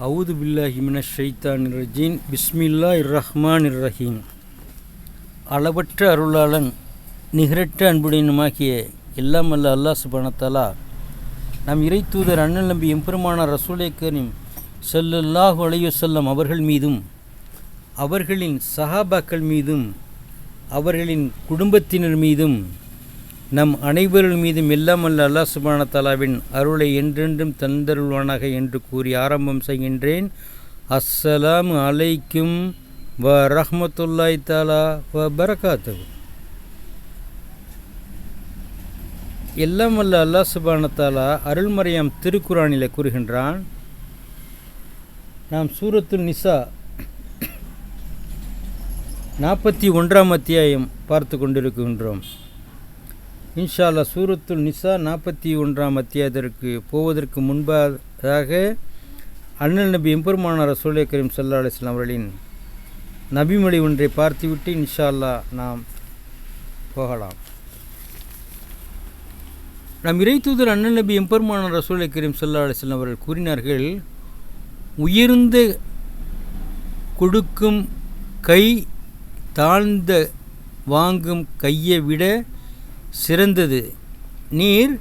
அவுது பில்லாஹிமின ஷைத்தான் ரஜீன் பிஸ்மில்லா இர்ரஹ்மான் இர்ரஹீம் அளவற்ற அருளாளன் நிகரற்ற அன்புடையனுமாகிய எல்லாம் அல்ல அல்லாஹ் சுபானத்தாலா நம் இறை தூதர் அண்ணன் நம்பி எம்பெருமானார் ரசூலே கரீம் ஸல்லல்லாஹு அலைஹி அவர்கள் மீதும் அவர்களின் சஹாபாக்கள் மீதும் அவர்களின் குடும்பத்தினர் மீதும் நம் அனைவர்கள் மீதும் எல்லாம் அல்ல சுபான தாலாவின் அருளை என்றென்றும் தந்தருள்வானாக என்று கூறி ஆரம்பம் செய்கின்றேன். அஸ்ஸலாம் அலைக்கும் வ ரஹ்மத்துல்லாய் தாலா வ பரகாத்து எல்லாம் வல்ல அல்லா சுபான தாலா அருள்மறையாம் திருக்குறானில் கூறுகின்றான். நாம் சூரத்துல் நிசா நாற்பத்தி ஒன்றாம் அத்தியாயம் பார்த்து கொண்டிருக்கின்றோம். இன்ஷால்லா சூரத்துல் நிசா நாற்பத்தி ஒன்றாம் அத்தியாயத்திற்கு போவதற்கு முன்பதாக அண்ணல் நபி எம்பெருமானார் ரசூலை கரீம் சல்லா அலிஸ்லாம் அவர்களின் நபிமொழி ஒன்றை பார்த்துவிட்டு இன்ஷால்லா நாம் போகலாம். நம் இறை தூதர் அண்ணல் நபி எம்பெருமானார் ரசூலை கரீம் சல்லா அலிஸ்லாம் அவர்கள் கூறினார்கள் உயர்ந்த கொடுக்கும் கை தாழ்ந்த வாங்கும் கையை விட சிறந்தது. நீர்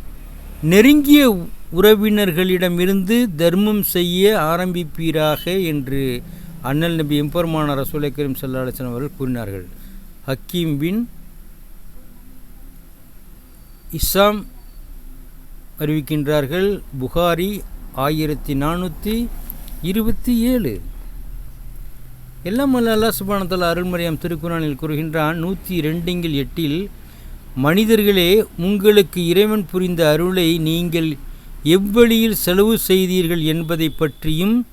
நெருங்கிய உறவினர்களிடமிருந்து தர்மம் செய்ய ஆரம்பிப்பீராக என்று அண்ணல் நபி எம்பெருமான ரசூலை கரீம் சல்லா அவர்கள் கூறினார்கள். ஹக்கீம் பின் இஸ்ஸாம் அறிவிக்கின்றார்கள் புகாரி ஆயிரத்தி நானூற்றி இருபத்தி ஏழு. எல்லாம் அல்ல அல்லா சுபானத்தல்லா அருள்மறையாம் திருக்குறானில் கூறுகின்றான் நூற்றி ரெண்டுங்கில் எட்டில் மனிதர்களே உங்களுக்கு இறைவன் புரிந்த அருளை நீங்கள் எவ்வழியில் செலவு செய்தீர்கள் என்பதை பற்றியும்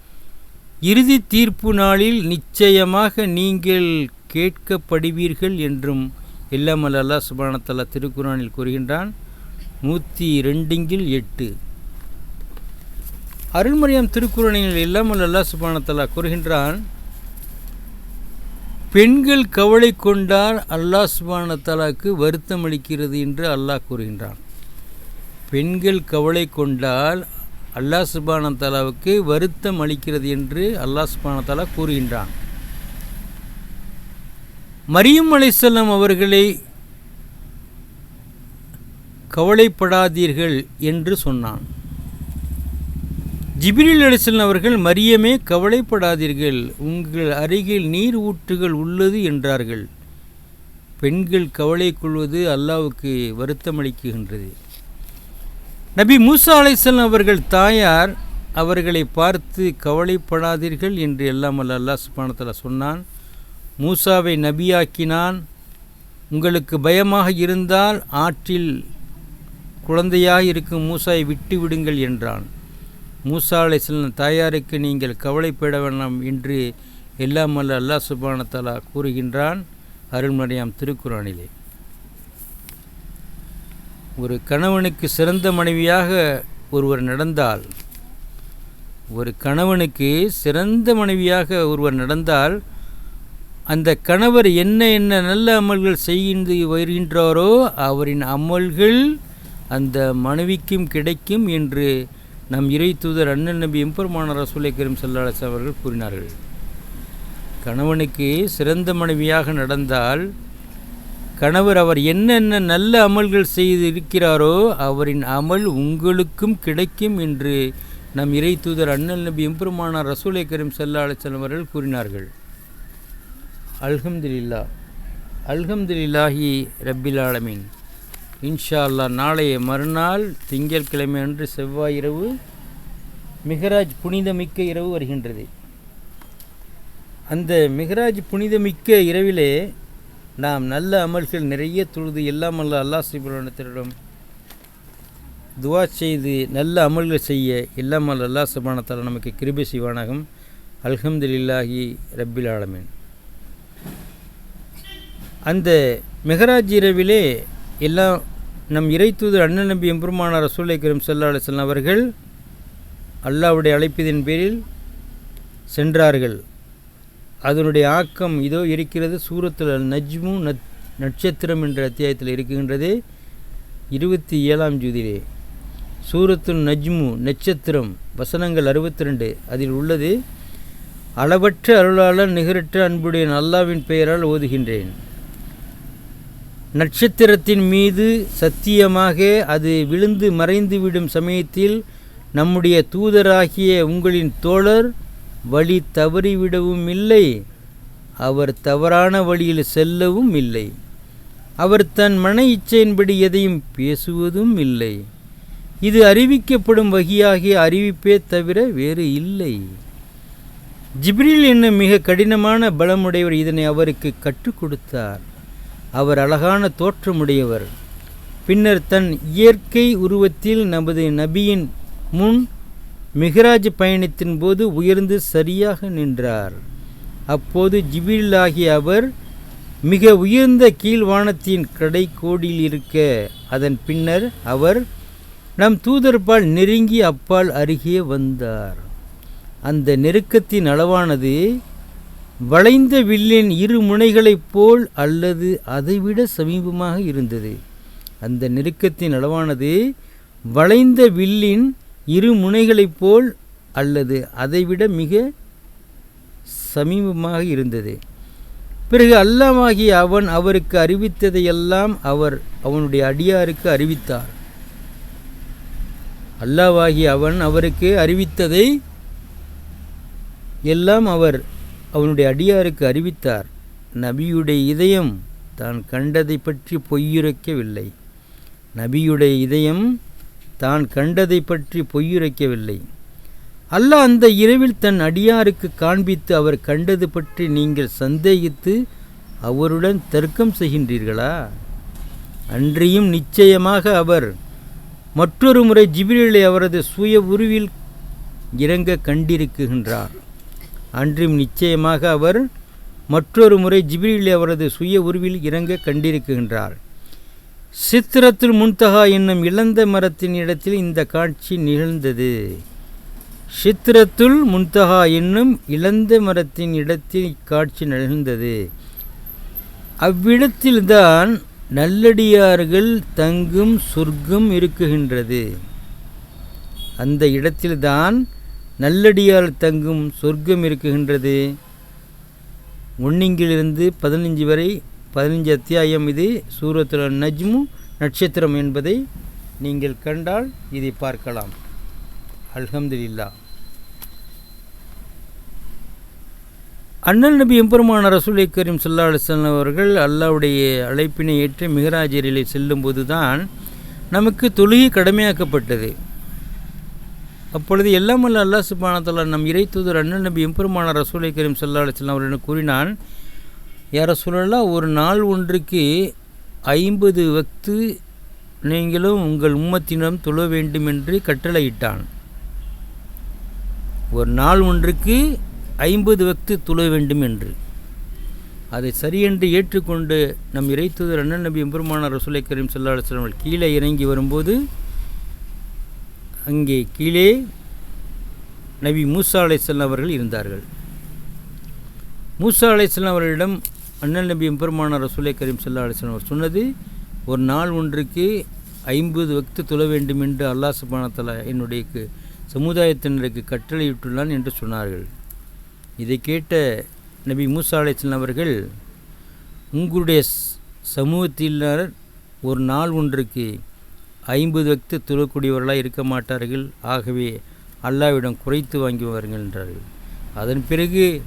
இறுதி தீர்ப்பு நாளில் நிச்சயமாக நீங்கள் கேட்கப்படுவீர்கள் என்றும் எல்லாம் அல்ல அல்லா சுபானத்தல்லா திருக்குறானில் கூறுகின்றான் நூற்றி ரெண்டுங்கில் எட்டு. அருள்மறையம் திருக்குறளில் எல்லாம் அல்லா சுபானத்தல்லா கூறுகின்றான் பெண்கள் கவலை கொண்டால் அல்லாஹ் சுபானத்தாலாக்கு வருத்தம் அளிக்கிறது என்று அல்லாஹ் கூறுகின்றான். பெண்கள் கவலை கொண்டால் அல்லாஹ் சுபானத்தாலாவுக்கு வருத்தம் அளிக்கிறது என்று அல்லாஹ் சுபான தலா கூறுகின்றான். மரியம் அலைசல்லம் அவர்களை கவலைப்படாதீர்கள் என்று சொன்னான். ஜிபிரில் அலிசன் அவர்கள் மரியமே கவலைப்படாதீர்கள். உங்கள் அருகில் நீர் ஊற்றுகள் உள்ளது என்றார்கள். பெண்கள் கவலை கொள்வது அல்லாவுக்கு வருத்தமளிக்குகின்றது நபி மூசா அலைசன் அவர்கள் தாயார் அவர்களை பார்த்து கவலைப்படாதீர்கள் என்று எல்லாம் அல்ல அல்லா சுபானத்தில் சொன்னான். மூசாவை நபியாக்கினான். உங்களுக்கு பயமாக இருந்தால் ஆற்றில் குழந்தையாக இருக்கும் மூசாவை விட்டு விடுங்கள் என்றான். மூசா அலைசல்லம் தாயாருக்கு நீங்கள் கவலைப்பட வேண்டாம் என்று எல்லாம் அல்ல அல்லா சுபானத்தாலா கூறுகின்றான். அருள்மறையாம் திருக்குறானிலே ஒரு கணவனுக்கு சிறந்த மனைவியாக ஒருவர் நடந்தால் ஒரு கணவனுக்கு சிறந்த மனைவியாக ஒருவர் நடந்தால் அந்த கணவர் என்ன என்ன நல்ல அமல்கள் செய்கின்ற வருகின்றாரோ அவரின் அமல்கள் அந்த மனைவிக்கும் கிடைக்கும் என்று நம் இறை தூதர் அண்ணன் நபி எம்பெருமான ரசூலை கரீம் சல்லாஸ் அவர்கள் கூறினார்கள். கணவனுக்கு சிறந்த மனைவியாக நடந்தால் கணவர் அவர் என்னென்ன நல்ல அமல்கள் செய்து இருக்கிறாரோ அவரின் அமல் உங்களுக்கும் கிடைக்கும் என்று நம் இறை தூதர் அண்ணல் நபி எம்பெருமானார் ரசூலை கரீம் சல்லா செல்வர்கள் அவர்கள் கூறினார்கள். அல்ஹம்துலில்லா அல்ஹம்துலில்லாஹி ரப்பில் ஆலமீன். இன்ஷா அல்லா நாளைய மறுநாள் திங்கட்கிழமை அன்று செவ்வாய் இரவு மிகராஜ் புனிதமிக்க இரவு வருகின்றது. அந்த மிகராஜ் புனிதமிக்க இரவிலே நாம் நல்ல அமல்கள் நிறைய தொழுது எல்லாம் அல்ல அல்லா சுபரணத்திடம் துவா செய்து நல்ல அமல்கள் செய்ய எல்லாம் அல்ல அல்லா சுபானத்தால் நமக்கு கிருபி செய்வானாகும். அல்ஹம்துலில்லாஹி ரப்பில் ஆலமீன். அந்த மெஹராஜ் இரவிலே எல்லாம் நம் இறை தூதர் அண்ணன் நம்பி எம்பெருமான ரசூலை கரீம் சல்லா அலிஸ்லாம் அவர்கள் அல்லாவுடைய அழைப்பதின் பேரில் சென்றார்கள். அதனுடைய ஆக்கம் இதோ இருக்கிறது. சூரத்தில் நஜ்மு நத் நட்சத்திரம் என்ற அத்தியாயத்தில் இருக்கின்றது. இருபத்தி ஏழாம் ஜூதிலே சூரத்துல் நஜ்மு நட்சத்திரம் வசனங்கள் அறுபத்தி ரெண்டு அதில் உள்ளது. அளவற்ற அருளாளர் நிகரற்ற அன்புடைய அல்லாவின் பெயரால் ஓதுகின்றேன். நட்சத்திரத்தின் மீது சத்தியமாக அது விழுந்து மறைந்துவிடும் சமயத்தில் நம்முடைய தூதராகிய உங்களின் தோழர் வழி தவறிவிடவும் இல்லை அவர் தவறான வழியில் செல்லவும் இல்லை. அவர் தன் மன இச்சையின்படி எதையும் பேசுவதும் இல்லை. இது அறிவிக்கப்படும் வகையாகிய அறிவிப்பே தவிர வேறு இல்லை. ஜிப்ரில் என்னும் மிக கடினமான பலமுடையவர் இதனை அவருக்கு கற்றுக் கொடுத்தார். அவர் அழகான தோற்றமுடையவர். பின்னர் தன் இயற்கை உருவத்தில் நமது நபியின் முன் மிகராஜ் பயணத்தின் போது உயர்ந்து சரியாக நின்றார். அப்போது ஜிபிலாகி அவர் மிக உயர்ந்த கீழ்வானத்தின் கடைக்கோடியில் இருக்க அதன் பின்னர் அவர் நம் தூதர்பால் நெருங்கி அப்பால் அருகே வந்தார். அந்த நெருக்கத்தின் அளவானது வளைந்த வில்லின் இரு முனைகளைப் போல் அல்லது அதைவிட சமீபமாக இருந்தது. அந்த நெருக்கத்தின் அளவானது வளைந்த வில்லின் இரு முனைகளைப் போல் அல்லது அதைவிட மிக சமீபமாக இருந்தது. பிறகு அல்லாமாகிய அவன் அவருக்கு அறிவித்ததையெல்லாம் அவர் அவனுடைய அடியாருக்கு அறிவித்தார். அல்லாவாகி அவன் அவருக்கு அறிவித்ததை எல்லாம் அவர் அவனுடைய அடியாருக்கு அறிவித்தார் நபியுடைய இதயம் தான் கண்டதை பற்றி பொய்யுரைக்கவில்லை. நபியுடைய இதயம் தான் கண்டதை பற்றி பொய்யுரைக்கவில்லை. அல்லாஹ் அந்த இரவில் தன் அடியாருக்கு காண்பித்து அவர் கண்டது பற்றி நீங்கள் சந்தேகித்து அவருடன் தர்க்கம் செய்கின்றீர்களா? அன்றியும் நிச்சயமாக அவர் மற்றொரு முறை ஜிபிரிலை அவரது சுய உருவில் இறங்க கண்டிருக்குகின்றார் அன்றும் நிச்சயமாக அவர் மற்றொரு முறை ஜிபிரிலை அவரது சுய உருவில் இறங்க கண்டிருக்கின்றார். சித்திரத்துல் முன்தகா என்னும் இழந்த மரத்தின் இடத்தில் இந்த காட்சி நிகழ்ந்தது. சித்திரத்துல் முன்தகா என்னும் இழந்த மரத்தின் இடத்தில் இக்காட்சி நிகழ்ந்தது. அவ்விடத்தில்தான் நல்லடியார்கள் தங்கும் சொர்க்கம் இருக்குகின்றது. அந்த இடத்தில்தான் நல்லடியால் தங்கும் சொர்க்கம் இருக்குகின்றது. ஒன்னிங்கிலிருந்து பதினஞ்சு வரை பதினஞ்சு அத்தியாயம் இது சூரத்தில் நஜ்மு நட்சத்திரம் என்பதை நீங்கள் கண்டால் இதை பார்க்கலாம். அல்ஹம்துலில்லா. அண்ணல் நபி எம்பெருமான ரசூலை கரீம் சல்லா அலுவலம் அவர்கள் அல்லாவுடைய அழைப்பினை ஏற்று மிகராஜரிலே செல்லும்போது தான் நமக்கு தொழுகை கடமையாக்கப்பட்டது. அப்பொழுது எல்லாம் அல்ல அல்லா சுபானத்தல்லா நம் இறை தூதர் அண்ணன் நபி எம்பெருமான ரசூலை கரீம் சல்லா அலுவலம் அவர்கள் கூறினான் யார சொல்லலாம் ஒரு நாள் ஒன்றுக்கு ஐம்பது வக்து நீங்களும் உங்கள் உம்மத்தினம் தொழ வேண்டும் என்று கட்டளையிட்டான். ஒரு நாள் ஒன்றுக்கு ஐம்பது வக்து தொழ வேண்டும் என்று. அதை சரியென்று ஏற்றுக்கொண்டு நம் இறைத்துதர் அண்ணன் நபி எம்பெருமான ரசூலை கரீம் சல்லா அலுவலம் கீழே இறங்கி வரும்போது அங்கே கீழே நபி மூசா அலைசல்லாம் அவர்கள் இருந்தார்கள். மூசா அலைசல்லாம் அவர்களிடம் அண்ணல் நபி எம்பெருமான ரசூலை கரீம் சல்லா அலிஸ்லாம் அவர் சொன்னது ஒரு நாள் ஒன்றுக்கு ஐம்பது வக்து தொழ வேண்டும் என்று அல்லா சுபானத்தலா என்னுடைய சமுதாயத்தினருக்கு கட்டளையிட்டுள்ளான் என்று சொன்னார்கள். இதை கேட்ட நபி மூசா அலைசன் அவர்கள் உங்களுடைய சமூகத்தினர் ஒரு நாள் ஒன்றுக்கு ஐம்பது வக்து தொழக்கூடியவர்களாக இருக்க மாட்டார்கள். ஆகவே அல்லாவிடம் குறைத்து வாங்கி வாருங்கள் என்றார்கள். அதன் பிறகு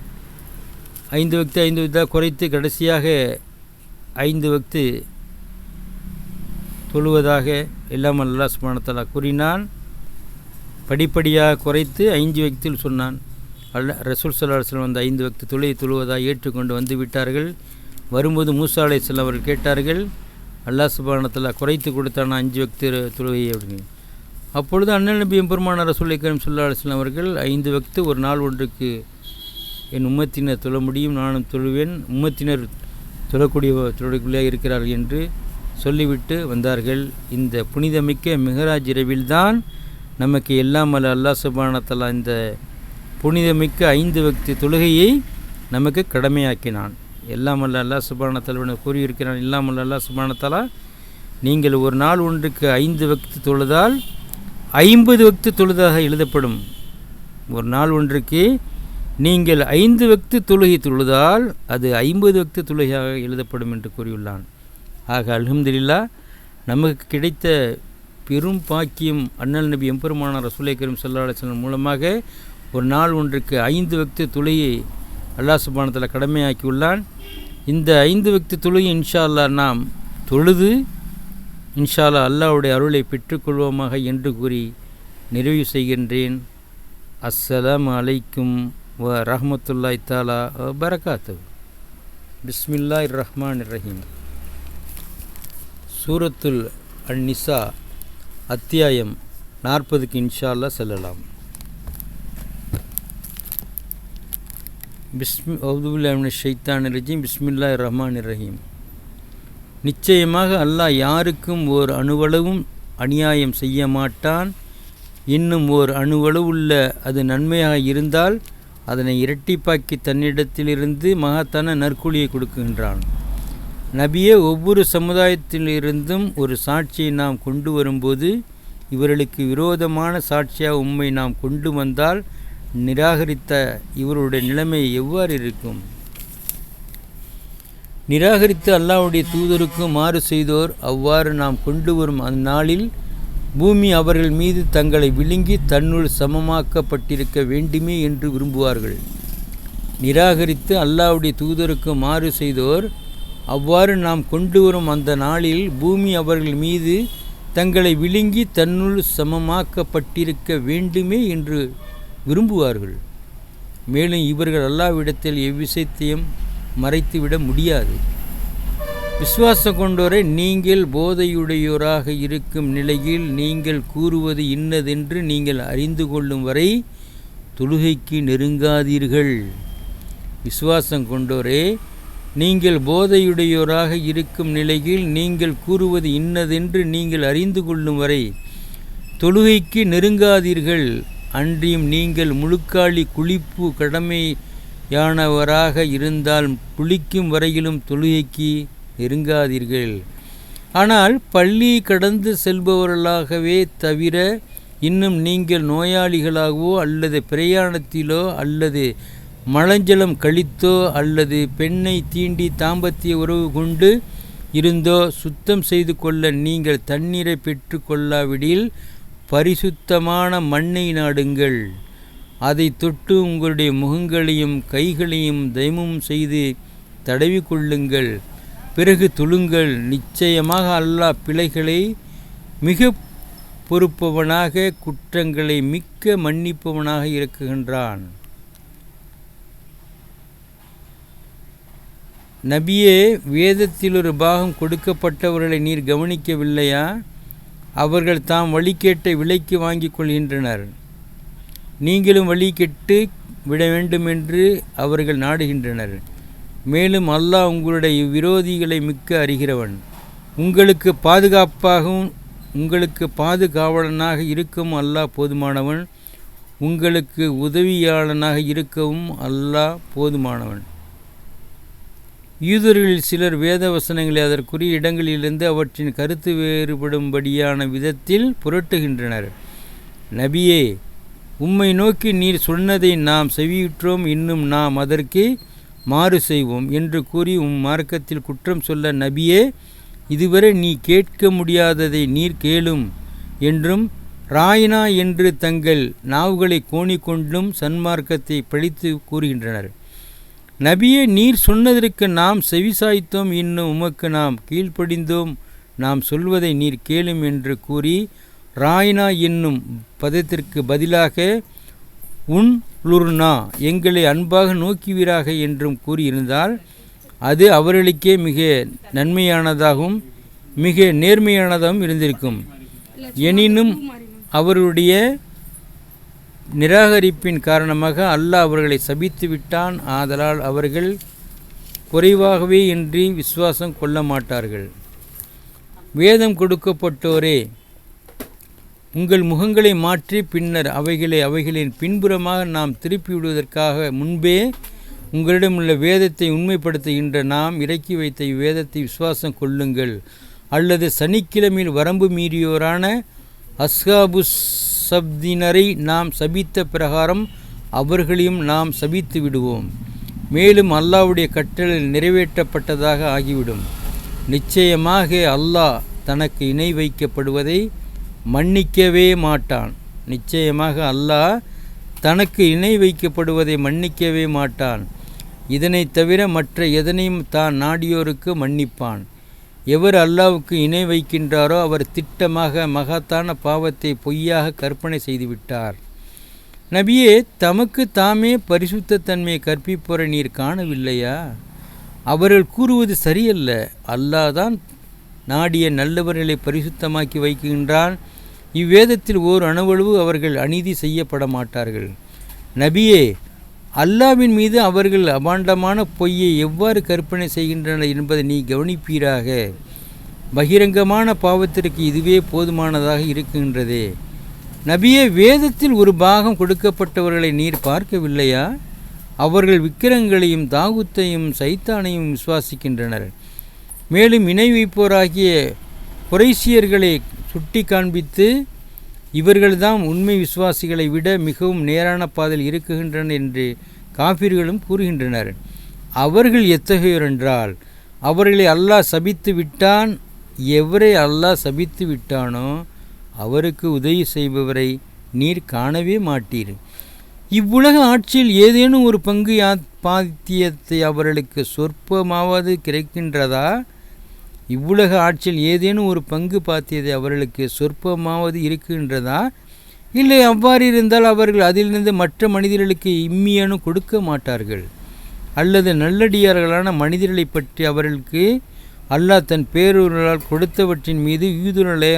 ஐந்து வக்து ஐந்து வக்தாக குறைத்து கடைசியாக ஐந்து வக்து தொழுவதாக எல்லாம் அல்லா சுமானத்தலா கூறினான். படிப்படியாக குறைத்து ஐந்து வக்தில் சொன்னான். அல்ல ரசூல் சல்லா அந்த ஐந்து வக்து தொழுகை தொழுவதாக ஏற்றுக்கொண்டு வந்து விட்டார்கள். வரும்போது மூசா அலைஹிஸ்ஸலாம் அவர்கள் கேட்டார்கள் அல்லாஹ் சுபானத்தில் குறைத்து கொடுத்தான அஞ்சு வக்து தொழுகை அப்படின்னு. அப்பொழுது அண்ணன் நபி எம்பெருமான ரசூலை கரீம் சல்லா அவர்கள் ஐந்து வக்து ஒரு நாள் ஒன்றுக்கு என் உம்மத்தினர் தொழ முடியும் நானும் தொழுவேன் உம்மத்தினர் தொழக்கூடிய தொழக்கூடிய இருக்கிறார்கள் என்று சொல்லிவிட்டு வந்தார்கள். இந்த புனிதமிக்க மிகராஜ் இரவில்தான் நமக்கு எல்லாம் அல்ல அல்லா சுபானத்தில் இந்த புனிதமிக்க ஐந்து வக்தி தொழுகையை நமக்கு கடமையாக்கினான். எல்லாம் அல்ல அல்லா தலைவன் கூறியிருக்கிறான் எல்லாம் அல்ல அல்லா சுபானத்தலா நீங்கள் ஒரு நாள் ஒன்றுக்கு ஐந்து வக்து தொழுதால் ஐம்பது வக்து தொழுதாக எழுதப்படும். ஒரு நாள் ஒன்றுக்கு நீங்கள் ஐந்து வக்து தொழுகை தொழுதால் அது ஐம்பது வக்து தொழுகையாக எழுதப்படும் என்று கூறியுள்ளான். ஆக அலமதுல்லா நமக்கு கிடைத்த பெரும் பாக்கியம் அண்ணல் நபி எம்பெருமானார் ரசூலை கரீம் ஸல்லல்லாஹு அலைஹி மூலமாக ஒரு நாள் ஒன்றுக்கு ஐந்து வக்து தொழுகை அல்லாஹ் சுபானத்தில் கடமையாக்கியுள்ளான். இந்த ஐந்து வக்தி தொழுகை இன்ஷா அல்லாஹ் நாம் தொழுது இன்ஷா அல்லாஹ் அல்லாஹ்வுடைய அருளை பெற்றுக்கொள்வோமாக என்று கூறி நிறைவு செய்கின்றேன். அஸ்ஸலாம் அலைக்கும் வ ரஹ்மத்துல்லாஹி தாலா பரகாத்து பிஸ்மில்லா ரஹ்மான் ரஹீம். சூரத்துல் அந்நிசா அத்தியாயம் நாற்பதுக்கு இன்ஷால்லா செல்லலாம். பிஸ்மி அவுதுல்லாமின் ஷைத்தான் ரஜீம் பிஸ்மில்லா ரஹ்மான் ரஹீம் நிச்சயமாக அல்லாஹ் யாருக்கும் ஓர் அணுவளவும் அநியாயம் செய்ய மாட்டான். இன்னும் ஓர் அணுவளவுள்ள அது நன்மையாக இருந்தால் அதனை இரட்டிப்பாக்கி தன்னிடத்திலிருந்து மகத்தான நற்கூலியை கொடுக்கின்றான் நபியே ஒவ்வொரு சமுதாயத்திலிருந்தும் ஒரு சாட்சியை நாம் கொண்டு வரும்போது இவர்களுக்கு விரோதமான சாட்சியாக உண்மை நாம் கொண்டு வந்தால் நிராகரித்த இவருடைய நிலைமை எவ்வாறு இருக்கும்? நிராகரித்து அல்லாவுடைய தூதருக்கு மாறு செய்தோர் அவ்வாறு நாம் கொண்டு வரும் அந்நாளில் பூமி அவர்கள் மீது தங்களை விழுங்கி தன்னுள் சமமாக்கப்பட்டிருக்க வேண்டுமே என்று விரும்புவார்கள். நிராகரித்து அல்லாவுடைய தூதருக்கு மாறு செய்தோர் அவ்வாறு நாம் கொண்டு வரும் அந்த நாளில் பூமி அவர்கள் மீது தங்களை விழுங்கி தன்னுள் சமமாக்கப்பட்டிருக்க வேண்டுமே என்று விரும்புவார்கள். மேலும் இவர்கள் அல்லாவிடத்தில் எவ்விசயத்தையும் மறைத்துவிட முடியாது. விசுவாசம் கொண்டோரை நீங்கள் போதையுடையோராக இருக்கும் நிலையில் நீங்கள் கூறுவது இன்னதென்று நீங்கள் அறிந்து கொள்ளும் வரை தொழுகைக்கு நெருங்காதீர்கள். விசுவாசம் கொண்டோரே நீங்கள் போதையுடையோராக இருக்கும் நிலையில் நீங்கள் கூறுவது இன்னதென்று நீங்கள் அறிந்து கொள்ளும் வரை தொழுகைக்கு நெருங்காதீர்கள். அன்றியும் நீங்கள் முழுக்காளி குளிப்பு கடமையானவராக இருந்தால் குளிக்கும் வரையிலும் தொழுகைக்கு நெருங்காதீர்கள். ஆனால் பள்ளி கடந்து செல்பவர்களாகவே தவிர இன்னும் நீங்கள் நோயாளிகளாகவோ அல்லது பிரயாணத்திலோ அல்லது மலஞ்சலம் கழித்தோ அல்லது பெண்ணை தீண்டி தாம்பத்திய உறவு கொண்டு இருந்தோ சுத்தம் செய்து கொள்ள நீங்கள் தண்ணீரை பெற்று கொள்ளாவிடில் பரிசுத்தமான மண்ணை நாடுங்கள். அதை தொட்டு உங்களுடைய முகங்களையும் கைகளையும் தெய்மம் செய்து தடவி கொள்ளுங்கள். பிறகு துளுங்கள் நிச்சயமாக அல்லாஹ் பிழைகளை மிக பொறுப்பவனாக குற்றங்களை மிக்க மன்னிப்பவனாக இருக்குகின்றான் நபியே வேதத்தில் ஒரு பாகம் கொடுக்கப்பட்டவர்களை நீர் கவனிக்கவில்லையா? அவர்கள் தாம் வழி கேட்ட விலைக்கு வாங்கி கொள்கின்றனர். நீங்களும் வழி கெட்டு விட வேண்டும் என்று அவர்கள் நாடுகின்றனர். மேலும் அல்லாஹ் உங்களுடைய விரோதிகளை மிக்க அறிகிறவன். உங்களுக்கு பாதுகாப்பாகவும் உங்களுக்கு பாதுகாவலனாக இருக்கவும் அல்லாஹ் போதுமானவன். உங்களுக்கு உதவியாளனாக இருக்கவும் அல்லாஹ் போதுமானவன். யூதர்களில் சிலர் வேத வசனங்களை அதற்குரிய இடங்களிலிருந்து அவற்றின் கருத்து வேறுபடும்படியான விதத்தில் புரட்டுகின்றனர். நபியே உம்மை நோக்கி நீர் சொன்னதை நாம் செவியுற்றோம் இன்னும் நாம் அதற்கு மாறு செய்வோம் என்று கூறி உம் மார்க்கத்தில் குற்றம் சொல்ல நபியே இதுவரை நீ கேட்க முடியாததை நீர் கேளும் என்றும் ராயினா என்று தங்கள் நாவுகளை கோணிக்கொண்டும் சன்மார்க்கத்தை பழித்து கூறுகின்றனர். நபியே நீர் சொன்னதற்கு நாம் செவிசாய்த்தோம். இன்னும் உமக்கு நாம் கீழ்ப்படிந்தோம். நாம் சொல்வதை நீர் கேளும் என்று கூறி ராயினா என்னும் பதத்திற்கு பதிலாக உன் லுர்னா எங்களை அன்பாக நோக்கிவீராக என்றும் கூறியிருந்தால் அது அவர்களுக்கே மிக நன்மையானதாகவும் மிக நேர்மையானதாகவும் இருந்திருக்கும். எனினும் அவருடைய நிராகரிப்பின் காரணமாக அல்லாஹ் அவர்களை சபித்து விட்டான். ஆதலால் அவர்கள் குறைவாகவே இன்றி விசுவாசம் கொள்ள மாட்டார்கள். வேதம் கொடுக்கப்பட்டோரே உங்கள் முகங்களை மாற்றி பின்னர் அவைகளை அவைகளின் பின்புறமாக நாம் திருப்பிவிடுவதற்காக முன்பே உங்களிடமுள்ள வேதத்தை உண்மைப்படுத்துகின்ற நாம் இறக்கி வைத்த இவ்வேதத்தை விசுவாசம் கொள்ளுங்கள். அல்லது சனிக்கிழமையில் வரம்பு மீறியோரான அஸ்காபுஸ் சப்தினரை நாம் சபித்த பிரகாரம் அவர்களையும் நாம் சபித்து விடுவோம். மேலும் அல்லாஹ்வுடைய கட்டளை நிறைவேற்றப்பட்டதாக ஆகிவிடும். நிச்சயமாக அல்லாஹ் தனக்கு இணை வைக்கப்படுவதை மன்னிக்கவே மாட்டான். நிச்சயமாக அல்லாஹ் தனக்கு இணை வைக்கப்படுவதை மன்னிக்கவே மாட்டான். இதனைத் தவிர மற்ற எதனையும் தான் நாடியோருக்கு மன்னிப்பான். எவர் அல்லாவுக்கு இணை வைக்கின்றாரோ அவர் திட்டமாக மகத்தான பாவத்தை பொய்யாக கற்பனை செய்துவிட்டார். நபியே தமக்கு தாமே பரிசுத்த தன்மையை நீர் காணவில்லையா? அவர்கள் கூறுவது சரியல்ல. அல்லாஹ் தான் நாடிய நல்லவர்களை பரிசுத்தமாக்கி வைக்கின்றான். இவ்வேதத்தில் ஓர் அணுவளவு அவர்கள் அநீதி செய்யப்பட மாட்டார்கள் நபியே அல்லாவின் மீது அவர்கள் அபாண்டமான பொய்யை எவ்வாறு கற்பனை செய்கின்றனர் என்பதை நீ கவனிப்பீராக. பகிரங்கமான பாவத்திற்கு இதுவே போதுமானதாக இருக்கின்றதே. நபியே வேதத்தில் ஒரு பாகம் கொடுக்கப்பட்டவர்களை நீர் பார்க்கவில்லையா? அவர்கள் விக்கிரங்களையும் தாகுத்தையும் சைத்தானையும் விசுவாசிக்கின்றனர். மேலும் இணை வைப்போராகிய குறைசியர்களை சுட்டி காண்பித்து இவர்கள்தான் உண்மை விசுவாசிகளை விட மிகவும் நேரான பாதையில் இருக்குகின்றனர் என்று காபிர்களும் கூறுகின்றனர். அவர்கள் எத்தகையோர் என்றால் அவர்களை அல்லாஹ் சபித்து விட்டான். எவரை அல்லாஹ் சபித்து விட்டானோ அவருக்கு உதவி செய்பவரை நீர் காணவே மாட்டீர். இவ்வுலக ஆட்சியில் ஏதேனும் ஒரு பங்கு யா பாத்தியத்தை அவர்களுக்கு சொற்பமாவது கிடைக்கின்றதா? இவ்வுலக ஆட்சியில் ஏதேனும் ஒரு பங்கு பார்த்தியது அவர்களுக்கு சொற்பமாவது இருக்கின்றதா? இல்லை அவ்வாறு இருந்தால் அவர்கள் அதிலிருந்து மற்ற மனிதர்களுக்கு இம்மியனு கொடுக்க மாட்டார்கள். அல்லது நல்லடியார்களான மனிதர்களை பற்றி அவர்களுக்கு அல்லாஹ் தன் பேரூர்களால் கொடுத்தவற்றின் மீது ஈதுரலை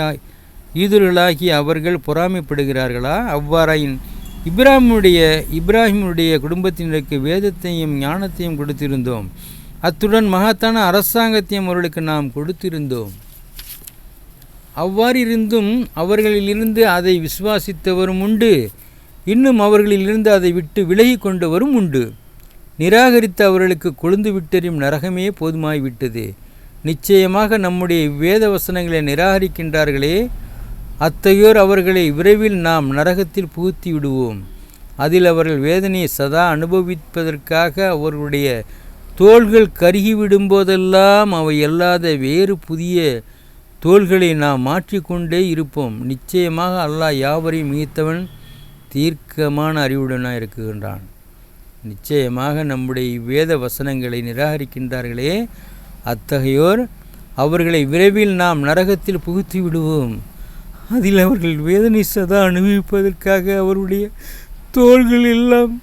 ஈதுர்களாகி அவர்கள் பொறாமைப்படுகிறார்களா? அவ்வாறாயின் இப்ராஹிமுடைய இப்ராஹிமுடைய குடும்பத்தினருக்கு வேதத்தையும் ஞானத்தையும் கொடுத்திருந்தோம். அத்துடன் மகத்தான அரசாங்கத்தையும் அவர்களுக்கு நாம் கொடுத்திருந்தோம். அவ்வாறு இருந்தும் அவர்களிலிருந்து அதை விசுவாசித்தவரும் உண்டு. இன்னும் அவர்களிலிருந்து அதை விட்டு விலகி கொண்டவரும் உண்டு. நிராகரித்த அவர்களுக்கு கொழுந்து விட்டெறியும் நரகமே போதுமாய்விட்டது. நிச்சயமாக நம்முடைய வேத வசனங்களை நிராகரிக்கின்றார்களே. அத்தகையோர் அவர்களை விரைவில் நாம் நரகத்தில் புகுத்தி விடுவோம் அதில் அவர்கள் வேதனையை சதா அனுபவிப்பதற்காக அவர்களுடைய தோள்கள் கருகிவிடும் போதெல்லாம் அவை அல்லாத வேறு புதிய தோள்களை நாம் மாற்றிக்கொண்டே இருப்போம். நிச்சயமாக அல்லாஹ் யாவரையும் மீத்தவன் தீர்க்கமான அறிவுடனாக இருக்குகின்றான். நிச்சயமாக நம்முடைய வேத வசனங்களை நிராகரிக்கின்றார்களே அத்தகையோர் அவர்களை விரைவில் நாம் நரகத்தில் புகுத்தி விடுவோம். அதில் அவர்கள் வேதனை சதா அனுபவிப்பதற்காக அவருடைய தோள்கள் எல்லாம்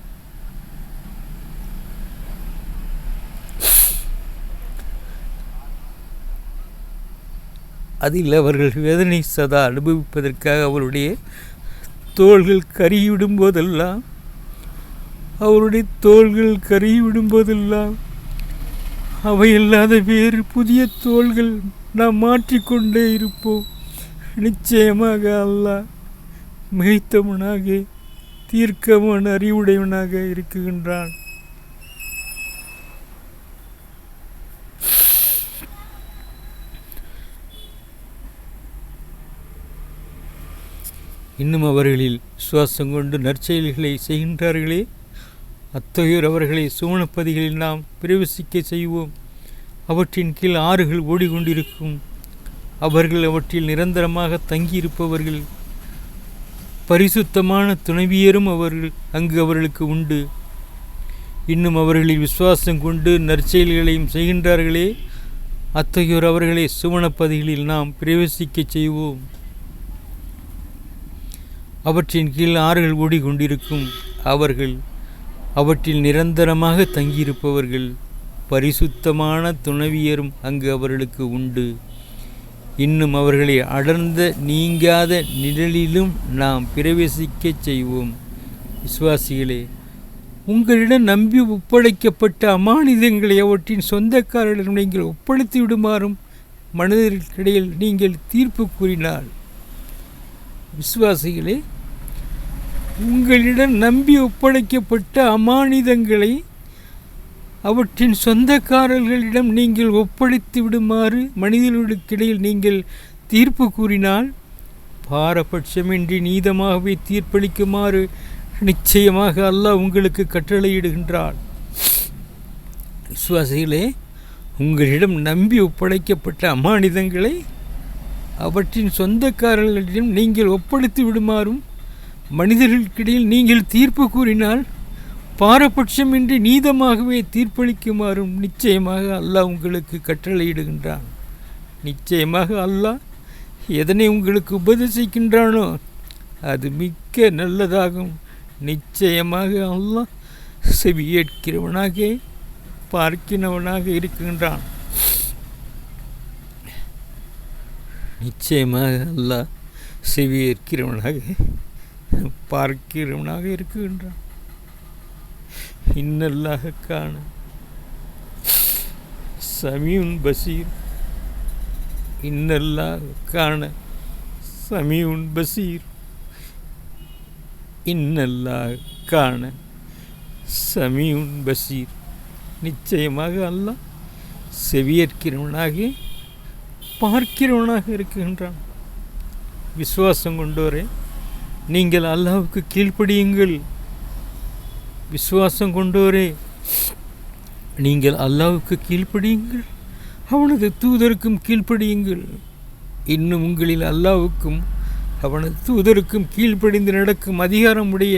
அதில் அவர்கள் வேதனை சதா அனுபவிப்பதற்காக அவருடைய தோள்கள் கருகிவிடும் போதெல்லாம் அவருடைய தோள்கள் கருகிவிடும் போதெல்லாம் அவையில்லாத வேறு புதிய தோள்கள் நாம் மாற்றிக்கொண்டே இருப்போம். நிச்சயமாக அல்லாஹ் மிகைத்தவனாக தீர்க்கமான அறிவுடையவனாக இருக்குகின்றான். இன்னும் அவர்களில் விசுவாசம் கொண்டு நற்செயல்களை செய்கின்றார்களே. அத்தகையோர் அவர்களை சுவனப்பதிகளில் நாம் பிரவேசிக்க செய்வோம். அவற்றின் கீழ் ஆறுகள் ஓடிக்கொண்டிருக்கும். அவர்கள் அவற்றில் நிரந்தரமாக தங்கியிருப்பவர்கள். பரிசுத்தமான துணைவியரும் அவர்கள் அங்கு அவர்களுக்கு உண்டு. இன்னும் அவர்களில் விசுவாசம் கொண்டு நற்செயல்களையும் செய்கின்றார்களே. அத்தகையோர் அவர்களை சுவனப்பதிகளில் நாம் பிரவேசிக்கச் செய்வோம். அவற்றின் கீழ் ஆறுகள் ஓடிக்கொண்டிருக்கும். அவர்கள் அவற்றில் நிரந்தரமாக தங்கியிருப்பவர்கள் பரிசுத்தமான துணவியரும் அங்கு அவர்களுக்கு உண்டு. இன்னும் அவர்களை அடர்ந்த நீங்காத நிழலிலும் நாம் பிரவேசிக்கச் செய்வோம். விசுவாசிகளே உங்களிடம் நம்பி ஒப்படைக்கப்பட்ட அமானிதங்களை அவற்றின் சொந்தக்காரரிடம் நீங்கள் ஒப்படைத்து விடுமாறும் மனிதர்களுக்கிடையில் நீங்கள் தீர்ப்பு கூறினால் விசுவாசிகளே உங்களிடம் நம்பி ஒப்படைக்கப்பட்ட அமானிதங்களை அவற்றின் சொந்தக்காரர்களிடம் நீங்கள் ஒப்படைத்து விடுமாறு மனிதர்களுக்கிடையில் நீங்கள் தீர்ப்பு கூறினால் பாரபட்சமின்றி நீதமாகவே தீர்ப்பளிக்குமாறு நிச்சயமாக அல்லாஹ் உங்களுக்கு கட்டளையிடுகின்றான். விசுவாசிகளே உங்களிடம் நம்பி ஒப்படைக்கப்பட்ட அமானிதங்களை அவற்றின் சொந்தக்காரர்களிடம் நீங்கள் ஒப்படைத்து விடுமாறும் மனிதர்களுக்கிடையில் நீங்கள் தீர்ப்பு கூறினால் பாரபட்சமின்றி நீதமாகவே தீர்ப்பளிக்குமாறும் நிச்சயமாக அல்லாஹ் உங்களுக்கு கட்டளையிடுகின்றான். நிச்சயமாக அல்லாஹ் எதனை உங்களுக்கு உபதேசிக்கின்றானோ அது மிக்க நல்லதாகும். நிச்சயமாக அல்லாஹ் செவியேற்கிறவனாக பார்க்கினவனாக இருக்கின்றான். நிச்சயமாக அல்லாஹ் செவியேற்கிறவனாக பார்க்கிறவனாக இருக்கின்றான் இன்னல்லாக காண. சமியுன் பசீர். இன்னல்லாக காண. சமியுன் பசீர். இன்னல்லாக காண. சமியுன் பசீர். நிச்சயமாக அல்ல செவியேற்கிறவனாக பார்க்கிறவனாக இருக்கின்றான். விசுவாசம் கொண்டோரே நீங்கள் அல்லாவுக்கு கீழ்ப்படியுங்கள். விசுவாசம் கொண்டோரே நீங்கள் அல்லாவுக்கு கீழ்ப்படியுங்கள். அவனது தூதருக்கும் கீழ்ப்படியுங்கள். இன்னும் உங்களில் அல்லாவுக்கும் அவனது தூதருக்கும் கீழ்ப்படிந்து நடக்கும் அதிகாரம் உடைய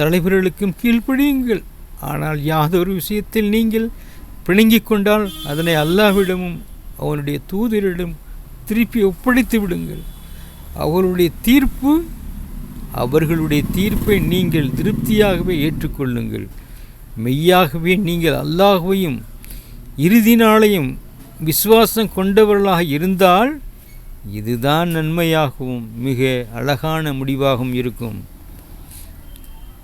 தலைவர்களுக்கும் கீழ்ப்படியுங்கள். ஆனால் யாதொரு விஷயத்தில் நீங்கள் பிணங்கிக் கொண்டால் அதனை அல்லாஹ்விடமும் அவனுடைய தூதரிடம் திருப்பி ஒப்படைத்து விடுங்கள். அவருடைய தீர்ப்பு அவர்களுடைய தீர்ப்பை நீங்கள் திருப்தியாகவே ஏற்றுக்கொள்ளுங்கள். மெய்யாகவே நீங்கள் அல்லாஹ்வையும் இறுதி நாளையும் விசுவாசம் கொண்டவர்களாக இருந்தால் இதுதான் நன்மையாகவும் மிக அழகான முடிவாகவும் இருக்கும்.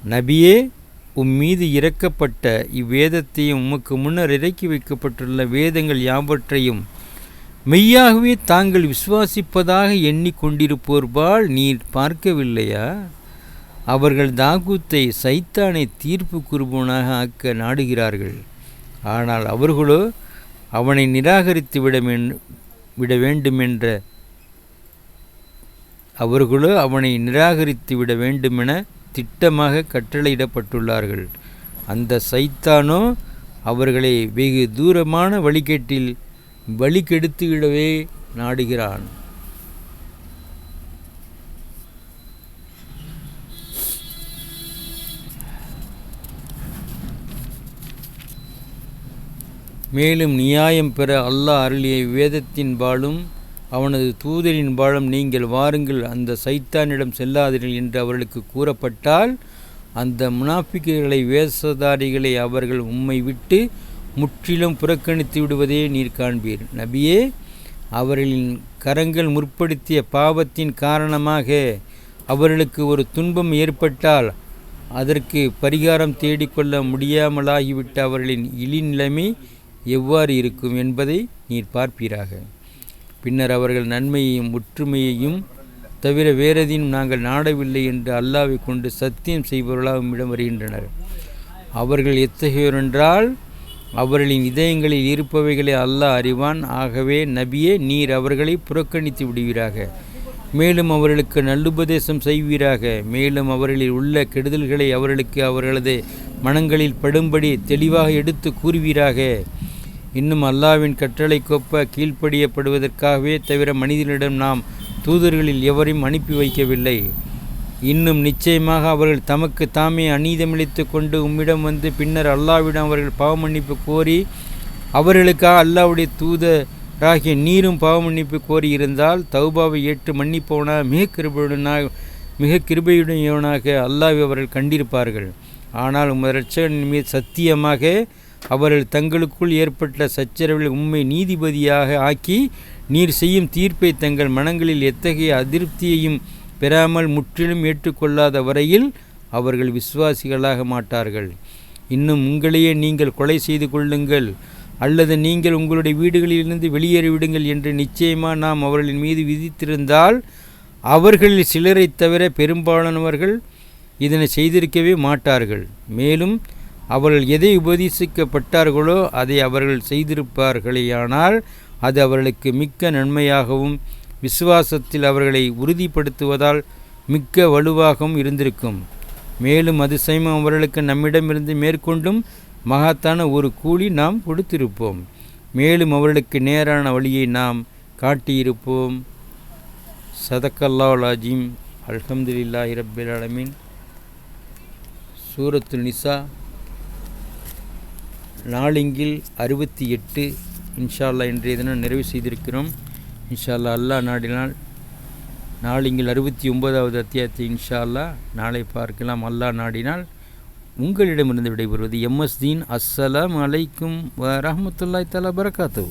நபியே உம் மீது இறக்கப்பட்ட இவ்வேதத்தையும் உமக்கு முன்னர் இறக்கி வைக்கப்பட்டுள்ள வேதங்கள் யாவற்றையும் மெய்யாகவே தாங்கள் விசுவாசிப்பதாக எண்ணிக்கொண்டிருப்போர்பால் நீர் பார்க்கவில்லையா? அவர்கள் தாகூத்தை சைத்தானை தீர்ப்பு குருபனாக ஆக்க நாடுகிறார்கள். ஆனால் அவர்களோ அவனை நிராகரித்து விட விட வேண்டுமென்ற அவர்களோ அவனை நிராகரித்து விட வேண்டுமென திட்டமாக கட்டளையிடப்பட்டுள்ளார்கள். அந்த சைத்தானோ அவர்களை வெகு தூரமான வழிகேட்டில் வழிகெடுத்துவிடவே நாடுகிறான். மேலும் நியாயம் பெற அல்லாஹ் அருளிய வேதத்தின் பாலும் அவனது தூதரின் பாலும் நீங்கள் வாருங்கள் அந்த சைத்தானிடம் செல்லாதீர்கள் என்று அவர்களுக்கு கூறப்பட்டால் அந்த முனாஃபிக்குகளை வேசதாரிகளை அவர்கள் உம்மை விட்டு முற்றிலும் புறக்கணித்து விடுவதே நீர் காண்பீர். நபியே அவர்களின் கரங்கள் முற்படுத்திய பாவத்தின் காரணமாக அவர்களுக்கு ஒரு துன்பம் ஏற்பட்டால் அதற்கு பரிகாரம் தேடிக்கொள்ள முடியாமலாகிவிட்ட அவர்களின் இழிநிலைமை எவ்வாறு இருக்கும் என்பதை நீர் பார்ப்பீராக. பின்னர் அவர்கள் நன்மையையும் ஒற்றுமையையும் தவிர வேறெதையும் நாங்கள் நாடவில்லை என்று அல்லாவை கொண்டு சத்தியம் செய்பவர்களாக இடம் வருகின்றனர். அவர்கள் எத்தகையோரென்றால் அவர்களின் இதயங்களில் இருப்பவைகளை அல்லாஹ் அறிவான். ஆகவே நபியே நீர் அவர்களை புறக்கணித்து விடுவீராக. மேலும் அவர்களுக்கு நல்லுபதேசம் செய்வீராக. மேலும் அவர்களில் உள்ள கெடுதல்களை அவர்களுக்கு அவர்களது மனங்களில் படும்படி தெளிவாக எடுத்து கூறுவீராக. இன்னும் அல்லாவின் கட்டளை கொப்ப கீழ்ப்படியப்படுவதற்காகவே தவிர மனிதனிடம் நாம் தூதர்களில் எவரையும் அனுப்பி வைக்கவில்லை. இன்னும் நிச்சயமாக அவர்கள் தமக்கு தாமே அநீதமிழித்து கொண்டு உம்மிடம் வந்து பின்னர் அல்லாவிடம் அவர்கள் பாவமன்னிப்பு கோரி அவர்களுக்காக அல்லாவுடைய தூதராகிய நீரும் பாவமன்னிப்பு கோரியிருந்தால் தௌபாவை ஏற்று மன்னிப்பவனாக மிக கிருபையுடனாக மிக கிருபையுடையவனாக அல்லாவை அவர்கள் கண்டிருப்பார்கள். ஆனால் உமது இரட்சகனின் மீது சத்தியமாக அவர்கள் தங்களுக்குள் ஏற்பட்ட சச்சரவில் உண்மை நீதிபதியாக ஆக்கி நீர் செய்யும் தீர்ப்பை தங்கள் மனங்களில் எத்தகைய அதிருப்தியையும் பெறாமல் முற்றிலும் ஏற்றுக்கொள்ளாத வரையில் அவர்கள் விசுவாசிகளாக மாட்டார்கள். இன்னும் உங்களையே நீங்கள் கொலை செய்து கொள்ளுங்கள். அல்லது நீங்கள் உங்களுடைய வீடுகளிலிருந்து வெளியேறிவிடுங்கள் என்று நிச்சயமாக நாம் அவர்களின் மீது விதித்திருந்தால் அவர்களில் சிலரை தவிர பெரும்பாலானவர்கள் இதனை செய்திருக்கவே மாட்டார்கள். மேலும் அவர்கள் எதை உபதேசிக்கப்பட்டார்களோ அதை அவர்கள் செய்திருப்பார்களேயானால் அது அவர்களுக்கு மிக்க நன்மையாகவும் விசுவாசத்தில் அவர்களை உறுதிப்படுத்துவதால் மிக்க வலுவாகவும் இருந்திருக்கும். மேலும் அதிசயமும் அவர்களுக்கு நம்மிடமிருந்து மேற்கொண்டும் மகத்தான ஒரு கூலி நாம் கொடுத்திருப்போம். மேலும் அவர்களுக்கு நேரான வழியை நாம் காட்டியிருப்போம். சதக்கல்லால் அஜீம் அல்ஹம்துலில்லாஹி இரபில் அலமீன் சூரத்துல் நிசா. நாளிங்கில் அறுபத்தி எட்டு. இன்ஷால்லா இன்றைய தினம் நிறைவு செய்திருக்கிறோம். இன்ஷா அல்லா அல்லாஹ் நாடினால் நாளிங்கில் அறுபத்தி ஒன்பதாவது அத்தியாயத்தை இன்ஷா அல்லாஹ் நாளை பார்க்கலாம். அல்லாஹ் நாடினால் உங்களிடமிருந்து விடைபெறுவது எம்எஸ் தீன். அஸ்ஸலாம் அலைக்கும் வ ரஹ்மத்துல்லாஹி தலா பரகாத்து